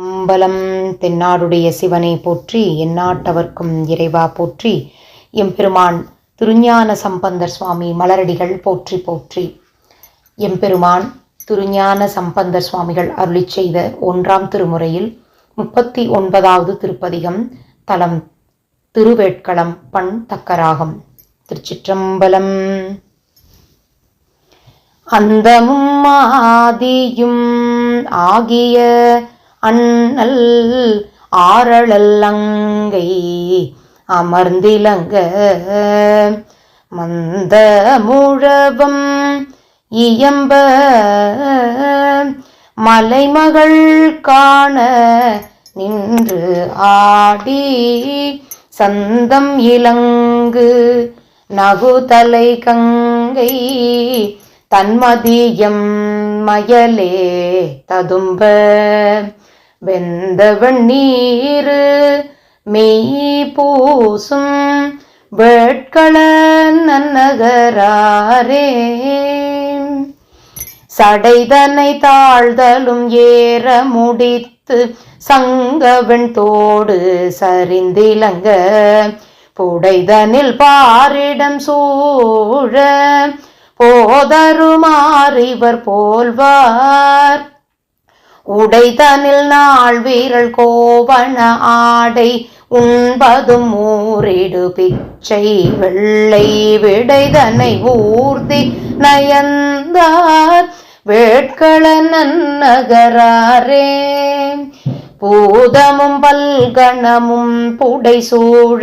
அம்பலம் தென்னாடுடைய சிவனை போற்றி எந்நாட்டவர்க்கும் இறைவா போற்றி எம்பெருமான் திருஞான சம்பந்தர் சுவாமி மலரடிகள் போற்றி போற்றி. எம்பெருமான் திருஞான சம்பந்தர் சுவாமிகள் அருளிச் செய்த ஒன்றாம் திருமுறையில் முப்பத்தி ஒன்பதாவது திருப்பதிகம் தலம் திருவேட்களம் பண் தக்கராகம். திருச்சிற்றம்பலம். அந்தமும் ஆதியும் ஆகிய அண்ணல் ஆரழல்லங்கை அமர்ந்திலங்க மந்த முழபம் இயம்ப மலைமகள் காண நின்று ஆடி சந்தம் இலங்கு நகுதலை கங்கை தன்மதியம் மயலே ததும்ப வெந்தவன் நீரு மெய் பூசும் வேட்கள நன்னகராரே. சடைதனை தாழ்தலும் ஏற முடித்து சங்கவன் தோடு சரிந்திலங்க. புடைதனில் பாரிடம் சூழ போதருமாறிவர் போல்வார். உடைதனில் நாள் வீரல் கோவண ஆடை உண்பதும் ஊரிடு பிச்சை வெள்ளை விடைதனை ஊர்தி நயந்தார். வேட்கள நன்னகராரே பூதமும் பல்கணமும் புடை சூழ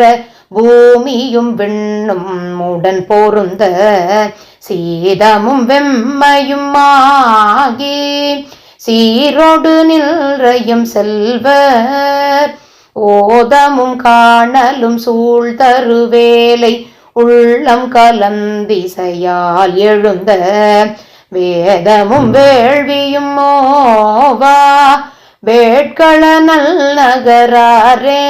பூமியும் விண்ணும் உடன் பொருந்த சீதமும் வெம்மையும் ஆகி சீரோடு நின்றையும் செல்வர். ஓதமும் காணலும் சூழ்தருவேலை உள்ளம் கலந்திசையால் எழுந்த வேதமும் வேள்வியும் மோவா வேட்கள நல்நகராரே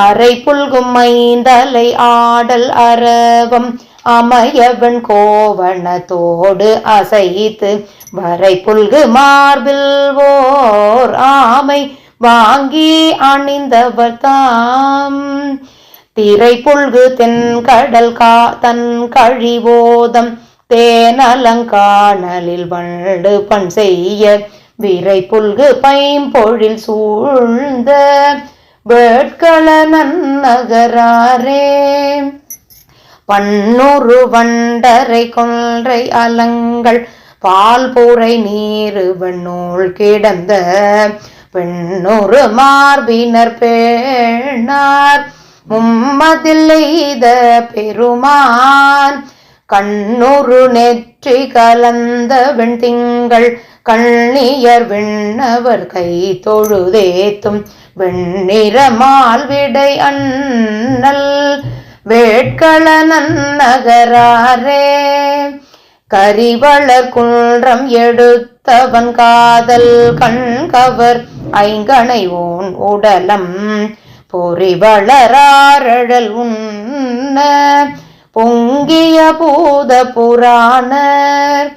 அரை புல்கும் மைந்தலை ஆடல் அரவம் அமையவன் கோவணத்தோடு அசைத்து வரை புல்கு மார்பில் ஓர் ஆமை வாங்கி அணிந்தவர் தாம். திரை புல்கு தென்கடல் கா தன் கழிவோதம் தேனலங்காணலில் வண்டு பண் செய்ய விரை புல்கு பைம்பொழில் சூழ்ந்த வேட்கள நன்னகராரே. பன்னுரு வண்டரை கொன்றை அலங்கள் பால் பூரை நீரு வெண்ணூல் கிடந்த பெண்ணொரு மார்பினர் பேணார். மும்மதில் எய்த பெருமான் கண்ணொரு நெற்றி கலந்த வெண்திங்கள் கண்ணியர் விண்ணவர் கை தொழுதேத்தும் வெண்ணிறமால் விடை அண்ணல். வேட்கள நன்னகராரே கரிவளர் குன்றம் எடுத்தவன் காதல் கண்கவர் ஐங்கனை ஓன் உடலம் பொறிவளராரழல் உண்ண பொங்கிய பூத புராணர்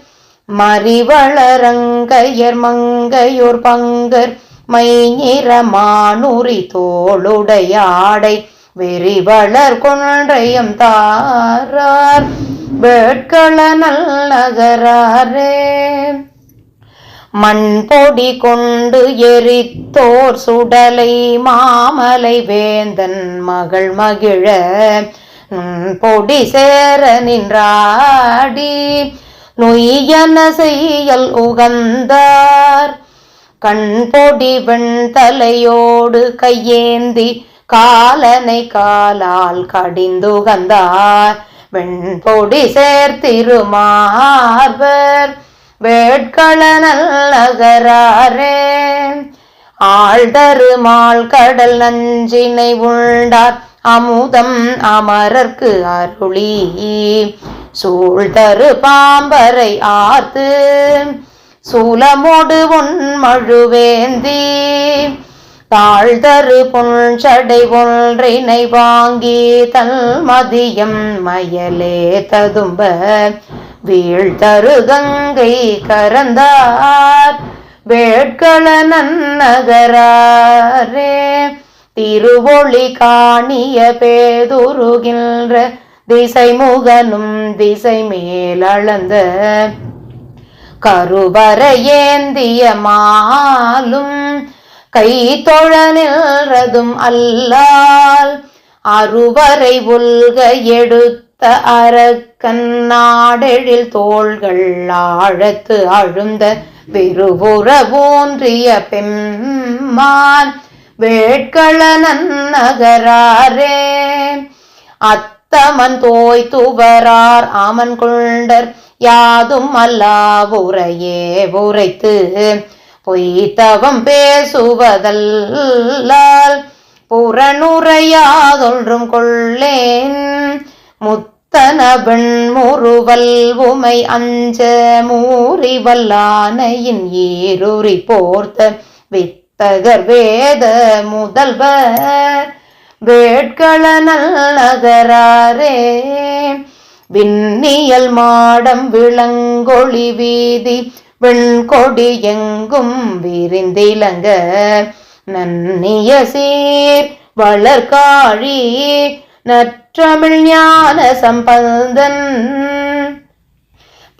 மறிவளரங்கையர் மங்கையோர் பங்கர் மை நிறமானுரி மைநிறமானுரி வெறி வளர் கொன்றையம் தாரார் வேட்கள நல்நகராரே மண் பொடி கொண்டு எரித்தோர் சுடலை மாமலை வேந்தன் மகள் மகிழ பொடி சேர நின்றாடி நொய்யன செய்யல் உகந்தார். கண் பொடி வெண்தலையோடு கையேந்தி காலனை காலால் கடிந்துகந்தார். வெண்பொடி சேர்த்திருமார்வர். வேட்களனல் நகராரே. ஆழ்தருமாள் கடல் நஞ்சினை உண்டார். அமுதம் அமரர்க்கு அருளி. சூழ்தரு பாம்பரை ஆர்த்து. சூலமோடு உன் ஒன்மழுவேந்தி தாழ்தரு புன்சடை ஒன்றினை வாங்கி தல் மதியம் மயலே ததும்ப. வீழ்தரு கங்கை கரந்தார் வேட்கள நன்னகரே திருவொளி காணிய பேதுருகின்ற திசை முகனும் திசை மேலளந்த கருவர ஏந்திய மாலும் கை தொழ நின்றதும் அல்லால் அறுவரை உல்க எடுத்த அரக்கன் நாடெழில் தோள்கள் ஆழத்து அழுந்த விருவுற ஊன்றிய பெம்மான் வேட்கள நகராரே. அத்தமன் தோய் துவரார் ஆமன் கொண்டர் யாதும் அல்லா உரையே உரைத்து பொய்த்தவம் பேசுவதல்லால் புறனுரையாதொன்றும் கொள்ளேன். முத்தனபெண் முறுவல் உமை அஞ்ச மூறி வல்லானையின் ஏறுரி போர்த்த வித்தகர் வேத முதல்வர். வேட்கள நகரே விண்ணியல் மாடம் விளங்கொளி வீதி வெண்கொடி எங்கும் விரிந்திலங்க. நன்னிய சீர் வளர்காழி நற்றமிழ் ஞான சம்பந்தன்.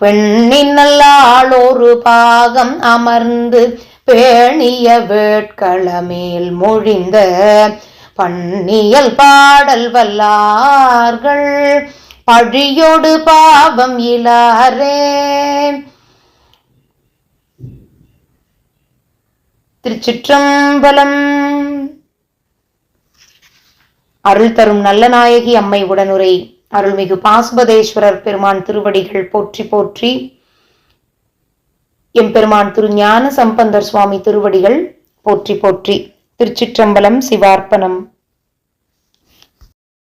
பெண்ணின் நல்லாளொரு பாகம் அமர்ந்து பேணிய வேட்களமேல் மொழிந்த பன்னியல் பாடல் வல்லார்கள். பழியோடு பாவம் இலாரே திருச்சிற்றம்பலம். அருள் தரும் நல்ல நாயகி அம்மை உடனுரை. அருள்மிகு பாசுபதேஸ்வரர் பெருமான் திருவடிகள் போற்றி போற்றி. எம்பெருமான் திரு ஞான சம்பந்தர் சுவாமி திருவடிகள் போற்றி போற்றி. திருச்சிற்றம்பலம் சிவார்ப்பணம்.